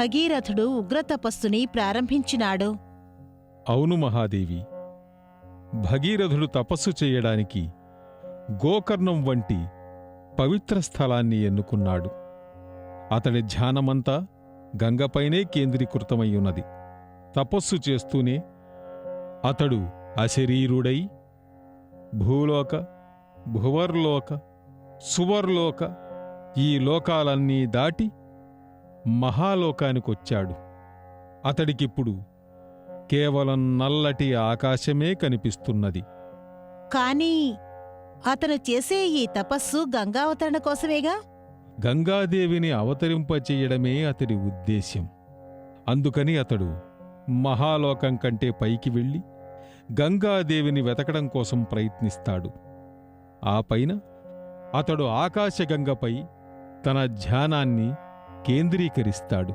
భగీరథుడు ఉగ్రతపస్సుని ప్రారంభించినాడు. అవును మహాదేవి భగీరథుడు తపస్సు చేయడానికి గోకర్ణం వంటి పవిత్ర స్థలాన్ని ఎన్నుకున్నాడు. అతడి ధ్యానమంతా గంగపైనే కేంద్రీకృతమై ఉన్నది తపస్సు చేస్తూనే అతడు అశరీరుడై భూలోక భువర్లోక సువర్లోక ఈ లోకాలన్నీ దాటి మహాలోకానికొచ్చాడు. అతడికిప్పుడు కేవలం నల్లటి ఆకాశమే కనిపిస్తున్నది. కాని అతను చేసే ఈ తపస్సు గంగావతరణ కోసమేగా? గంగాదేవిని అవతరింపచేయడమే అతడి ఉద్దేశ్యం. అందుకని అతడు మహాలోకం కంటే పైకి వెళ్ళి గంగాదేవిని వెతకడం కోసం ప్రయత్నిస్తాడు. ఆ పైన అతడు ఆకాశగంగపై తన ధ్యానాన్ని కేంద్రీకరిస్తాడు.